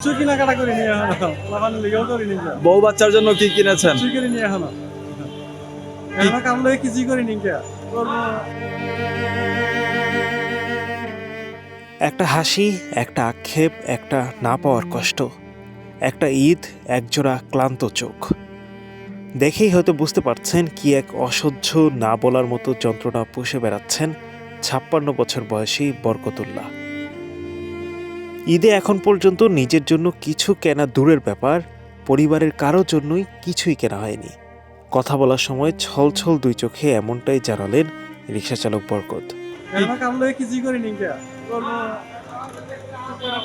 কিছু কেনাকাটা করিনি এখনও। লাফান লিগেও করিনি বউ বাচ্চার জন্য কি কিনেছেন? কিছু করিনি এখনও। এখনও কাম কিছুই করিনি কে? করব। একটা হাসি একটা আক্ষেপ একটা না পাওয়ার কষ্ট একটা ঈদ একজোড়া ক্লান্ত চোখ। দেখেই হয়তো বুঝতে পারছেন কি এক অসহ্য না বলার মতো যন্ত্রণা পুষে বেড়াচ্ছেন ছাপ্পান্ন বছর বয়সী বরকতুল্লাহ। ঈদে এখন পর্যন্ত নিজের জন্য কিছু কেনা দূরের ব্যাপার পরিবারের কারও জন্যই কিছুই কেনা হয়নি। কথা বলার সময় ছলছল দুই চোখে এমনটাই জানালেন রিক্সাচালক বরকত। এখনও কাম লয়ে কিছুই করিনি কে? করব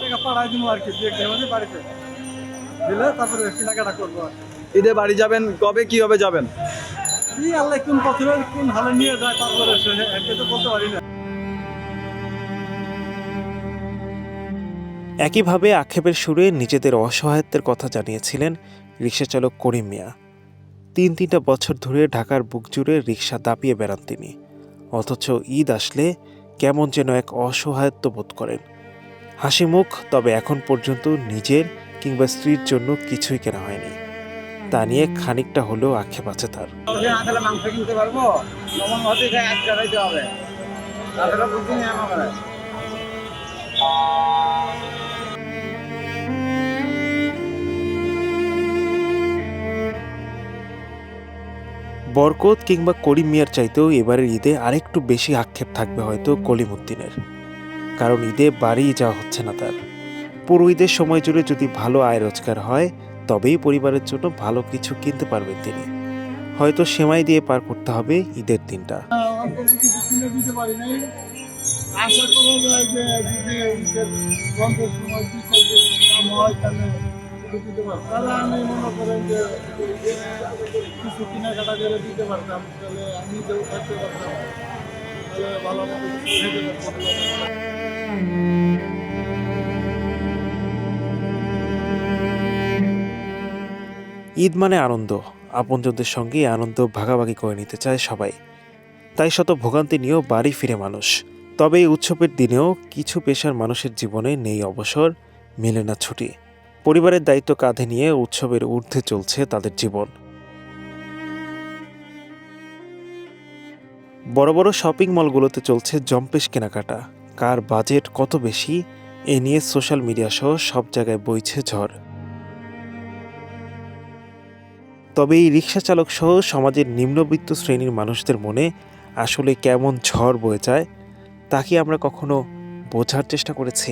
টাকা পাড়াই দিব আর কি দু একদিনের মধ্যে বাড়িতে। দিলে তারপরে কেনাকাটা করব আর কি। ঈদে বাড়ি যাবেন কবে কীভাবে যাবেন? কি আল্লাহ কোন পথে কোন হালে নিয়ে যায় তারপরে বলতে পারি না। একইভাবে আক্ষেপের সুরে নিজেদের অসহায়ত্বের কথা জানিয়েছিলেন রিক্সাচালক করিম মিয়া। তিন তিনটা বছর ধরে ঢাকার বুক জুড়ে রিক্সা দাপিয়ে বেড়ান তিনি। অথচ ঈদ আসলে কেমন যেন এক অসহায়ত্ব বোধ করেন। হাসি মুখ তবে এখন পর্যন্ত নিজের কিংবা স্ত্রীর জন্য কিছুই কেনা হয়নি। তা নিয়ে খানিকটা হলেও আক্ষেপ আছে তার। বরকত কিংবা করিম মিয়ার চাইতেও এবারের ঈদে আরেকটু বেশি আক্ষেপ থাকবে হয়তো কলিমুদ্দিনের। কারণ ঈদে বাড়ি যাওয়া হচ্ছে না তার। পুরো ঈদের সময় জুড়ে যদি ভালো আয় রোজগার হয়, তবেই পরিবারের জন্য ভালো কিছু কিনতে পারবেন তিনি। হয়তো সেমাই দিয়ে পার করতে হবে ঈদের দিনটা। আশা যে আমি মনে করেন যে কিছু কেনাকাটা করে দিতে পারতাম তাহলে আমি থাকতে পারতাম তাহলে ভালো। ঈদ মানে আনন্দ। আপনজনদের সঙ্গে আনন্দ ভাগাভাগি করে নিতে চায় সবাই। তাই শত ভোগান্তি নিয়েও বাড়ি ফিরে মানুষ। তবে এই উৎসবের দিনেও কিছু পেশার মানুষের জীবনে নেই অবসর, মেলে না ছুটি। পরিবারের দায়িত্ব কাঁধে নিয়ে উৎসবের ঊর্ধ্বে চলছে তাদের জীবন। বড় বড় শপিং মলগুলোতে চলছে জম্পেশ কেনাকাটা। কার বাজেট কত বেশি, এ নিয়ে সোশ্যাল মিডিয়া সহ সব জায়গায় বইছে ঝড়। তবে এই রিক্সা চালক সহ সমাজের নিম্নবিত্ত শ্রেণির মানুষদের মনে আসলে কেমন ঝড় বয়ে যায়, তা কি আমরা কখনো বোঝার চেষ্টা করেছি?